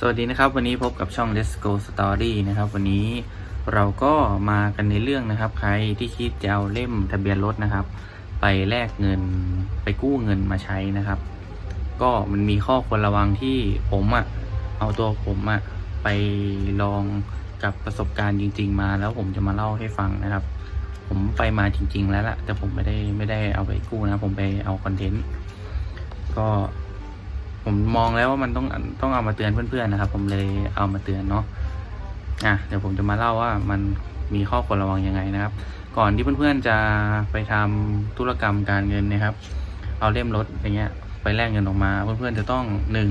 สวัสดีนะครับ วันนี้พบกับช่อง Let's Go Story นะครับ วันนี้เราก็มากันในเรื่องนะครับ ใครที่คิดจะเอาเล่มทะเบียนรถนะครับ ไปแลกเงินไปกู้เงินมาใช้นะครับ ก็มันมีข้อควรระวังที่ผมอะ่ะเอาตัวผมอะ่ะไปลองกับประสบการณ์จริง ๆ มาแล้วผมจะมาเล่าให้ฟังนะครับ ผมไปมาจริง ๆ แล้วล่ะ แต่ผมไม่ได้ไม่ได้เอาไปกู้นะ ผมไปเอาคอนเทนต์ก็ ผมมองแล้วว่ามันต้องต้องเอามาเตือนเพื่อนๆนะครับ ผมเลยเอามาเตือนเนาะอะเดี๋ยวผมจะมาเล่าว่ามันมีข้อควรระวังยังไงนะครับ ก่อนที่เพื่อนๆจะไปทำธุรกรรมการเงินนะครับ เอาเล่มรถอย่างเงี้ย ไปแลกเงินออกมา เพื่อนๆจะต้องหนึ่ง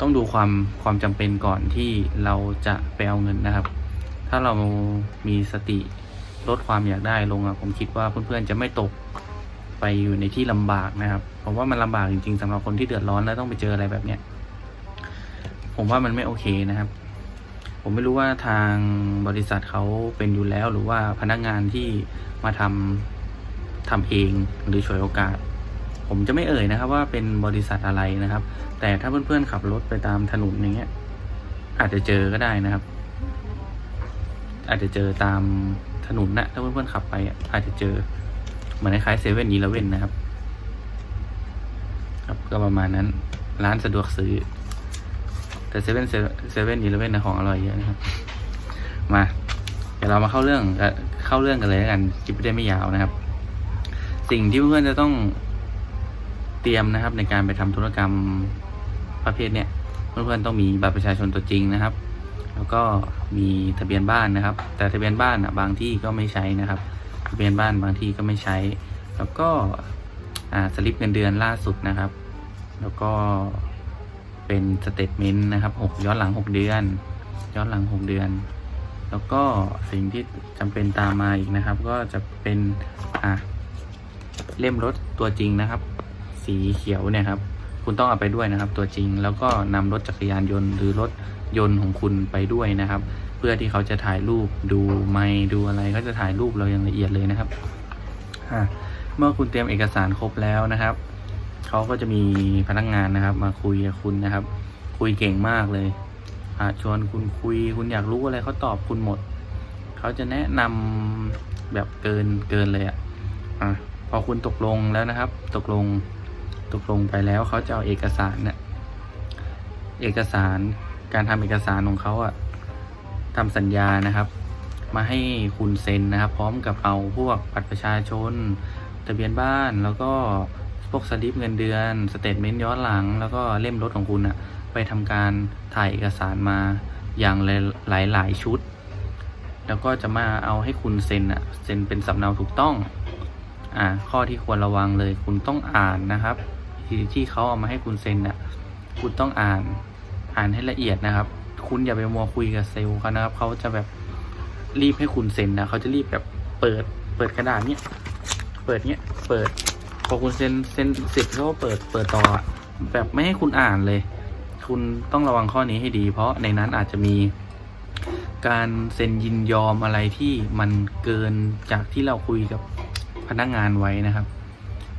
ต้องดูความความจำเป็นก่อนที่เราจะไปเอาเงินนะครับ ถ้าเรามีสติลดความอยากได้ลงอะผมคิดว่าเพื่อนๆจะไม่ตกไปอยู่ในที่ลำบากนะครับ ผมว่ามันลำบากจริงๆสำหรับคนที่เดือดร้อนแล้วต้องไปเจออะไรแบบเนี้ยผมว่ามันไม่โอเคนะครับ ผมไม่รู้ว่าทางบริษัทเขาเป็นอยู่แล้ว หรือว่าพนักงานที่มาทำทำเองหรือฉวยโอกาส ผมจะไม่เอ่ยนะครับ ว่าเป็นบริษัทอะไรนะครับ แต่ถ้าเพื่อนๆขับรถไปตามถนนอย่างเงี้ย อาจจะเจอก็ได้นะครับ อาจจะเจอตามถนนนะถ้าเพื่อนๆขับไปอะอาจจะเจอเหมือนคล้ายเซเว่นอีเลเว่นนะครับ ก็ประมาณนั้น ร้านสะดวกซื้อ แต่เซเว่นเซเว่นอีเลเว่นนะของอร่อยเยอะนะครับ มา เดี๋ยวเรามาเข้าเรื่องเอ่อเข้าเรื่องกันเลยแล้วกันคลิปไม่ได้ไม่ยาวนะครับ สิ่งที่เพื่อนจะต้องเตรียมนะครับ ในการไปทำธุรกรรมประเภทเนี้ยเพื่อนๆต้องมีบัตรประชาชนตัวจริงนะครับ แล้วก็มีทะเบียนบ้านนะครับ แต่ทะเบียนบ้านอะบางที่ก็ไม่ใช้นะครับ ทะเบียนบ้านบางที่ก็ไม่ใช้ แล้วก็สลิปเงินเดือนล่าสุดนะครับ แล้วก็เป็นสเตทเมนต์นะครับหกย้อนหลังหกเดือน ย้อนหลังหกเดือน แล้วก็สิ่งที่จำเป็นตามมาอีกนะครับ ก็จะเป็นอ่าเล่มรถตัวจริงนะครับ สีเขียวเนี่ยครับ คุณต้องเอาไปด้วยนะครับ ตัวจริงแล้วก็นำรถจักรยานยนต์หรือรถยนต์ของคุณไปด้วยนะครับ เพื่อที่เขาจะถ่ายรูปดูไมค์ดูอะไรก็จะถ่ายรูปเราอย่างละเอียดเลยนะครับอ่าเมื่อคุณเตรียมเอกสารครบแล้วนะครับ เขาก็จะมีพนักงานนะครับ มาคุยกับคุณนะครับ คุยเก่งมากเลยอ่าชวนคุณคุย คุณอยากรู้อะไรเขาตอบคุณหมด เขาจะแนะนำแบบเกินเกินเลยอะอะพอคุณตกลงแล้วนะครับ ตกลงตกลงไปแล้วเขาจะเอาเอกสารเนี่ยเอกสารการทำเอกสารของเขาอะทำสัญญานะครับ มาให้คุณเซ็นนะครับ พร้อมกับเอาพวกบัตรประชาชน ทะเบียนบ้านแล้วก็ พวกสลิปเงินเดือนสเตทเมนต์ย้อนหลัง แล้วก็เล่มรถของคุณอะไปทำการถ่ายเอกสารมาอย่างหลายหลายชุด แล้วก็จะมาเอาให้คุณเซ็นอะเซ็นเป็นสำเนาถูกต้องอ่าข้อที่ควรระวังเลยคุณต้องอ่านนะครับ ที่ที่เขาเอามาให้คุณเซ็นอะคุณต้องอ่านอ่านให้ละเอียดนะครับ คุณอย่าไปมัวคุยกับเซลล์เขานะครับเขาจะแบบรีบให้คุณเซ็นนะเขาจะรีบแบบเปิดเปิดกระดาษเนี้ยเปิดเนี้ยเปิด อคุณเซ็นเซ็นเสร็จเขาก็เปิดเปิดต่อแบบไม่ให้คุณอ่านเลย คุณต้องระวังข้อนี้ให้ดี เพราะในนั้นอาจจะมีการเซ็นยินยอมอะไรที่มันเกินจากที่เราคุยกับพนักงานไว้นะครับ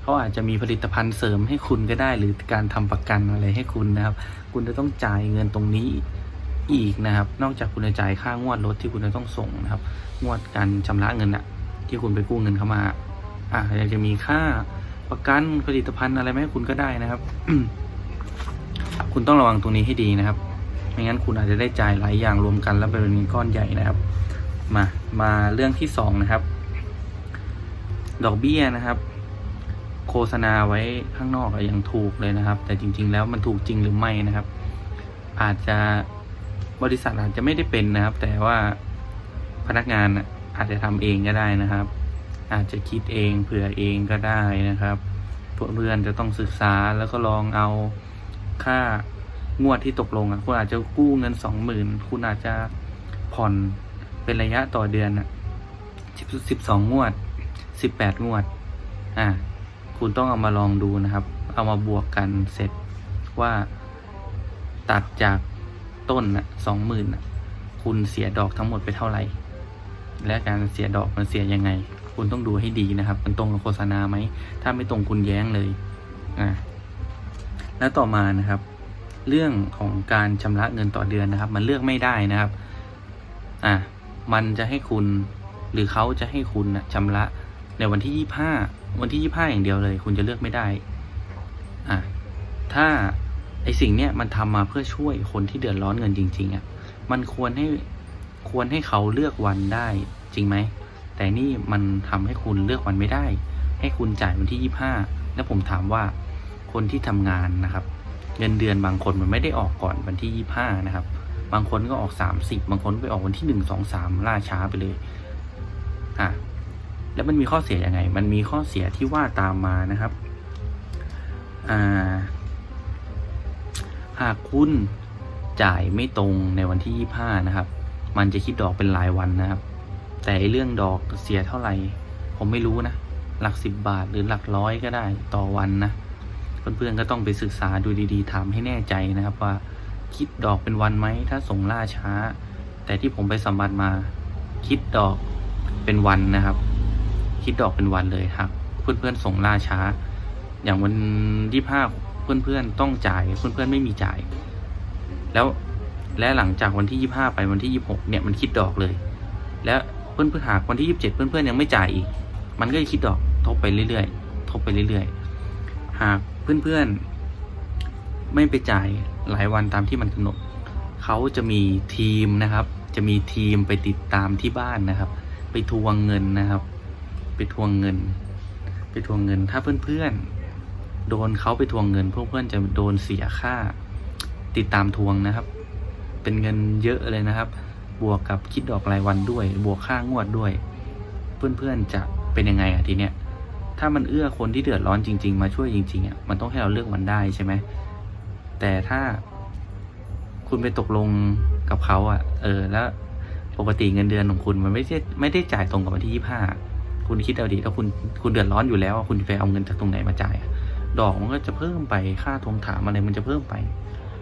เขาอาจจะมีผลิตภัณฑ์เสริมให้คุณก็ได้ หรือการทำประกันอะไรให้คุณนะครับ คุณจะต้องจ่ายเงินตรงนี้อีกนะครับ นอกจากคุณจะจ่ายค่างวดรถที่คุณจะต้องส่งนะครับ งวดการชำระเงินอะที่คุณไปกู้เงินเข้ามา อะยังจะมีค่า ประกันผลิตภัณฑ์อะไรไหมาให้คุณก็ได้นะครับ คุณต้องระวังตรงนี้ให้ดีนะครับ ไม่งั้นคุณอาจจะได้จ่ายหลายอย่างรวมกันแล้วเป็นเงินก้อนใหญ่นะครับ มามาเรื่องที่สองนะครับ ดอกเบี้ยนะครับ โฆษณาไว้ข้างนอกอะยังถูกเลยนะครับ แต่จริง ๆ แล้วมันถูกจริงหรือไม่นะครับ อาจจะบริษัทอาจจะไม่ได้เป็นนะครับ แต่ว่าพนักงานอาจจะทำเองก็ได้นะครับ อาจจะคิดเองเผื่อเองก็ได้นะครับพวกเพื่อนจะต้องศึกษาแล้วก็ลองเอาค่างวดที่ตกลงอะคุณอาจจะกู้เงินสองหมื่นคุณอาจจะผ่อนเป็นระยะต่อเดือนอะสิบสิบสองงวดสิบแปดงวด อ่า คุณต้องเอามาลองดูนะครับ เอามาบวกกันเสร็จว่าตัดจากต้นน่ะสองหมื่นน่ะ คุณเสียดอกทั้งหมดไปเท่าไหร่ และการเสียดอกมันเสียยังไง คุณต้องดูให้ดีนะครับ มันตรงกับโฆษณาไหม ถ้าไม่ตรงคุณแย้งเลยอ่าแล้วต่อมานะครับ เรื่องของการชำระเงินต่อเดือนนะครับ มันเลือกไม่ได้นะครับอะมันจะให้คุณหรือเขาจะให้คุณนะชำระในวันที่ยี่ห้าวันที่ยี่ห้าอย่างเดียวเลย คุณจะเลือกไม่ได้อะถ้าไอสิ่งเนี้ยมันทำมาเพื่อช่วยคนที่เดือดร้อนเงินจริง ๆอะมันควรให้ควรให้เขาเลือกวันได้จริงไหม แต่นี่มันทำให้คุณเลือกวันไม่ได้ ให้คุณจ่ายวันที่ยี่ห้าแล้วผมถามว่าคนที่ทำงานนะครับ เงินเดือนบางคนมันไม่ได้ออกก่อนวันที่ยี่ห้านะครับ บางคนก็ออกสามสิบบางคนไปออกวันที่หนึ่งสองสามล่าช้าไปเลยอะแล้วมันมีข้อเสียยังไง มันมีข้อเสียที่ว่าตามมานะครับอ่าหากคุณจ่ายไม่ตรงในวันที่ยี่ห้านะครับ มันจะคิดดอกเป็นรายวันนะครับ แต่เรื่องดอกเสียเท่าไหร่ ผมไม่รู้นะ หลักสิบบาทหรือหลักร้อยก็ได้ต่อวันนะ เพื่อนๆก็ต้องไปศึกษาดูดีๆถามให้แน่ใจนะครับว่าคิดดอกเป็นวันไหมถ้าส่งล่าช้า แต่ที่ผมไปสัมบัติมา คิดดอกเป็นวันนะครับ คิดดอกเป็นวันเลยครับ เพื่อนๆส่งล่าช้า อย่างวันที่ห้าเพื่อนๆต้องจ่ายเพื่อนๆไม่มีจ่าย แล้วและหลังจากวันที่ยี่ห้าไปวันที่ยี่หกเนี่ยมันคิดดอกเลย แล้ว เพื่อนๆหากวันที่ยี่สิบเจ็ดเพื่อนๆยังไม่จ่ายอีก มันก็จะคิดดอกทบไปเรื่อยๆ ทบไปเรื่อยๆ หากเพื่อนๆไม่ไปจ่ายหลายวันตามที่มันกำหนด เขาจะมีทีมนะครับ จะมีทีมไปติดตามที่บ้านนะครับ ไปทวงเงินนะครับ ไปทวงเงิน ไปทวงเงิน ถ้าเพื่อนๆโดนเขาไปทวงเงิน พวกเพื่อนจะโดนเสียค่า ติดตามทวงนะครับ เป็นเงินเยอะเลยนะครับ บวกกับคิดดอกรายวันด้วย บวกค่างวดด้วย เพื่อนๆจะเป็นยังไงอะทีเนี้ยถ้ามันเอื้อคนที่เดือดร้อนจริง ๆ มาช่วยจริงๆอะมันต้องให้เราเลือกวันได้ใช่ไหมแต่ถ้าคุณไปตกลงกับเขาอะเออ แล้วปกติเงินเดือนของคุณมันไม่ได้ไม่ได้จ่ายตรงกับวันที่ยี่ห้าคุณคิดเอาดีถ้าคุณคุณเดือดร้อนอยู่แล้วคุณจะไปเอาเงินจากตรงไหนมาจ่ายดอกมันก็จะเพิ่มไปค่าทวงถามอะไรมันจะเพิ่มไป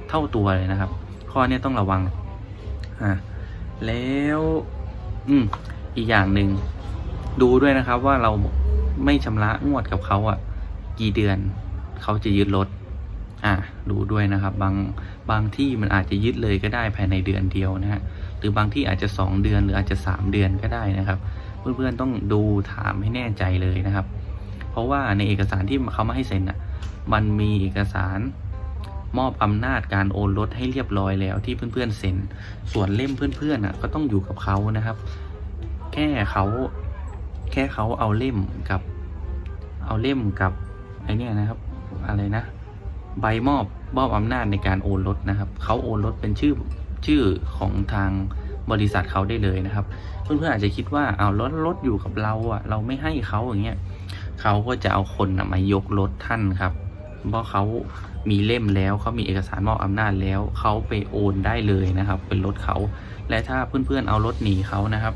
เท่าตัวเลยนะครับ ข้อเนี้ยต้องระวังอะ แล้ว อืม อีกอย่างหนึ่งดูด้วยนะครับว่าเราไม่ชำระงวดกับเขาอะ กี่เดือนเขาจะยึดรถอะดูด้วยนะครับ บางบางที่มันอาจจะยึดเลยก็ได้ภายในเดือนเดียวนะฮะหรือบางที่อาจจะสองเดือนหรืออาจจะสามเดือนก็ได้นะครับ เพื่อนๆต้องดูถามให้แน่ใจเลยนะครับ เพราะว่าในเอกสารที่เขามาให้เซ็นอะ มันมีเอกสาร มอบอำนาจการโอนรถให้เรียบร้อยแล้วที่เพื่อนๆเซ็น ส่วนเล่มเพื่อนๆอะก็ต้องอยู่กับเขานะครับ แค่เขาแค่เขาเอาเล่มกับ เอาเล่มกับไอเนี่ยนะครับ อะไรนะ ใบมอบมอบอำนาจในการโอนรถนะครับเขาโอนรถเป็นชื่อชื่อของทางบริษัทเขาได้เลยนะครับ เพื่อนๆอาจจะคิดว่าเอารถรถอยู่กับเราอะ เราไม่ให้เขาอย่างเงี้ยเขาก็จะเอาคนมายกรถท่านครับ เพราะเขา มีเล่มแล้วเขามีเอกสารมอบอำนาจแล้วเขาไปโอนได้เลยนะครับ เป็นรถเขา และถ้าเพื่อนๆเอารถหนีเขานะครับ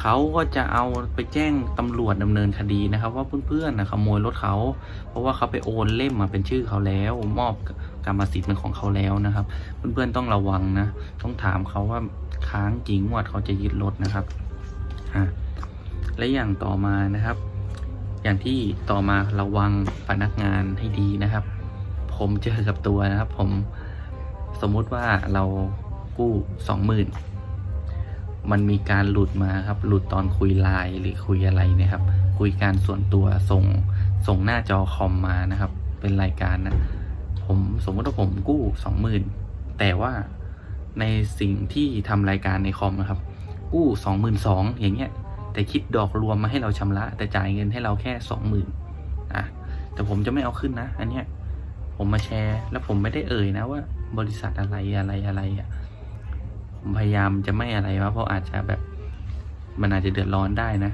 เขาก็จะเอาไปแจ้งตำรวจดำเนินคดีนะครับ ว่าเพื่อนๆนะขโมยรถเขา เพราะว่าเขาไปโอนเล่มมาเป็นชื่อเขาแล้ว มอบกรรมสิทธิ์เป็นของเขาแล้วนะครับ เพื่อนๆต้องระวังนะ ต้องถามเขาว่าค้างจริงวดเขาจะยึดรถนะครับอะและอย่างต่อมานะครับ อย่างที่ต่อมาระวังพนักงานให้ดีนะครับ ผมเจอกับตัวนะครับ ผมสมมุติว่าเรากู้สองหมื่นมันมีการหลุดมาครับ หลุดตอนคุยไลน์หรือคุยอะไรนะครับ คุยการส่วนตัวส่งส่งหน้าจอคอมมานะครับ เป็นรายการนะ ผมสมมติว่าผมกู้สองหมื่นแต่ว่าในสิ่งที่ทำรายการในคอมนะครับ กู้สองหมื่นสองอย่างเงี้ย แต่คิดดอกรวมมาให้เราชำระ แต่จ่ายเงินให้เราแค่สองหมื่นอะแต่ผมจะไม่เอาขึ้นนะ อันเนี้ย ผมมาแชร์ แล้วผมไม่ได้เอ่ยนะว่า บริษัทอะไรอะไรอะไรอะผมพยายามจะไม่อะไรวะเพราะอาจจะแบบมันอาจจะเดือดร้อนได้นะ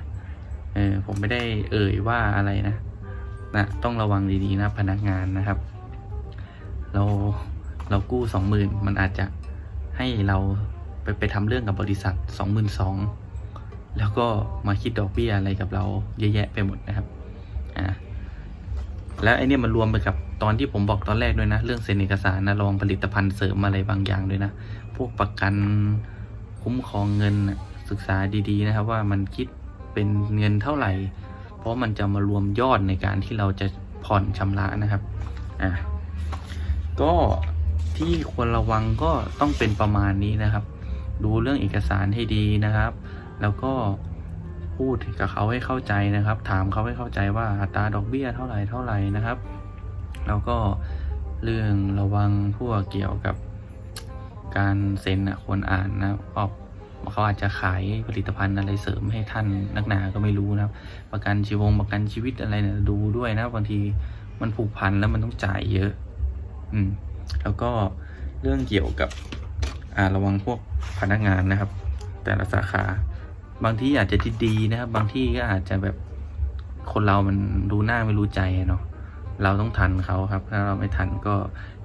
เออผมไม่ได้เอ่ยว่าอะไรนะนะต้องระวังดีๆนะพนักงานนะครับ เราเรากู้สองหมื่นมันอาจจะให้เราไปไปทำเรื่องกับบริษัทสองหมื่นสองแล้วก็มาคิดดอกเบี้ยอะไรกับเราเยอะแยะไปหมดนะครับอ่าแล้วไอเนี่ยมันรวมไปกับ ตอนที่ผมบอกตอนแรกด้วยนะ เรื่องเซ็นเอกสารนะลองผลิตภัณฑ์เสริมอะไรบางอย่างด้วยนะ พวกประกันคุ้มครองเงินศึกษาดีๆนะครับว่ามันคิดเป็นเงินเท่าไหร่ เพราะมันจะมารวมยอดในการที่เราจะผ่อนชำระนะครับอะก็ที่ควรระวังก็ต้องเป็นประมาณนี้นะครับ ดูเรื่องเอกสารให้ดีนะครับ แล้วก็พูดกับเขาให้เข้าใจนะครับ ถามเขาให้เข้าใจว่าอัตราดอกเบี้ยเท่าไหร่เท่าไหร่นะครับ แล้วก็เรื่องระวังพวกเกี่ยวกับการเซ็นนะควรอ่านนะเพราะเขาอาจจะขายผลิตภัณฑ์อะไรเสริมให้ท่านนักหนาก็ไม่รู้นะครับ ประกันชีวงประกันชีวิตอะไรเนี่ยดูด้วยนะบางทีมันผูกพันแล้วมันต้องจ่ายเยอะ อืม แล้วก็เรื่องเกี่ยวกับอ่าระวังพวกพนักงานนะครับ แต่ละสาขา บางที่อาจจะดีๆนะครับ บางที่ก็อาจจะแบบคนเรามันรู้หน้าไม่รู้ใจเนาะ เราต้องทันเขาครับ ถ้าเราไม่ทันก็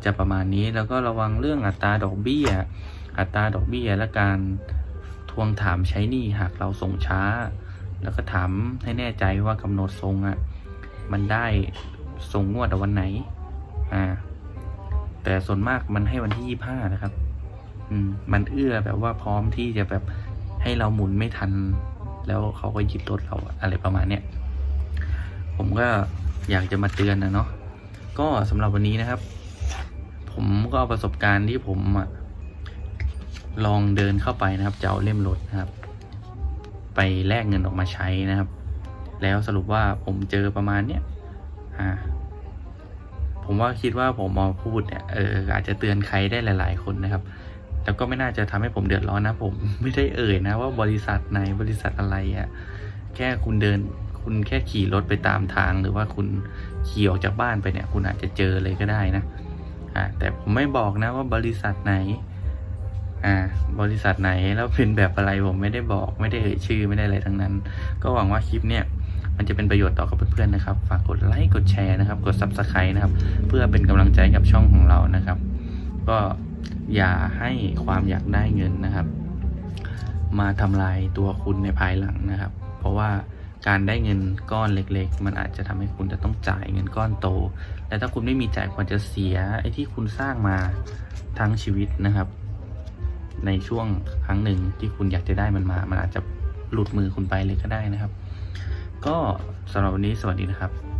จะประมาณนี้ แล้วก็ระวังเรื่องอัตราดอกเบี้ย อัตราดอกเบี้ยและการทวงถามใช้หนี้หากเราส่งช้า แล้วก็ถามให้แน่ใจว่ากำหนดทรงอะ่ะมันได้ส่งงวดวันไหน อ่า แต่ส่วนมากมันให้วันที่ยี่ห้านะครับ อืม มันเอื้อแบบว่าพร้อมที่จะแบบให้เราหมุนไม่ทัน แล้วเขาก็ยึดรถเราอะไรประมาณเนี้ย ผมก็ อยากจะมาเตือนนะเนาะก็สำหรับวันนี้นะครับ ผมก็เอาประสบการณ์ที่ผมลองเดินเข้าไปนะครับจะเอาเล่มรถนะครับ ไปแลกเงินออกมาใช้นะครับ แล้วสรุปว่าผมเจอประมาณเนี้ยอ่าผมว่าคิดว่าผมมาพูดเนี่ยเอออาจจะเตือนใครได้หลาย ๆ คนนะครับ แล้วก็ไม่น่าจะทำให้ผมเดือดร้อนนะ ผมไม่ได้เอ่ยนะว่าบริษัทไหนบริษัทอะไรอะ่ะแค่คุณเดิน คุณแค่ขี่รถไปตามทาง หรือว่าคุณขี่ออกจากบ้านไปเนี่ย คุณอาจจะเจอเลยก็ได้นะอ่าแต่ผมไม่บอกนะว่าบริษัทไหนอ่าบริษัทไหนแล้วเป็นแบบอะไรผมไม่ได้บอกไม่ได้เอ่ยชื่อไม่ได้อะไรทั้งนั้น ก็หวังว่าคลิปเนี่ยมันจะเป็นประโยชน์ต่อกับเพื่อนๆนะครับ ฝากกดไลค์กดแชร์นะครับ กด subscribe นะครับ เพื่อเป็นกำลังใจกับช่องของเรานะครับ ก็อย่าให้ความอยากได้เงินนะครับ มาทำลายตัวคุณในภายหลังนะครับ เพราะว่า การได้เงินก้อนเล็ก ๆ มันอาจจะทำให้คุณจะต้องจ่ายเงินก้อนโตและถ้าคุณไม่มีจ่ายควรจะเสียไอ้ที่คุณสร้างมาทั้งชีวิตนะครับ ในช่วงครั้งหนึ่งที่คุณอยากจะได้มันมา มันอาจจะหลุดมือคุณไปเลยก็ได้นะครับ ก็สำหรับวันนี้สวัสดีนะครับ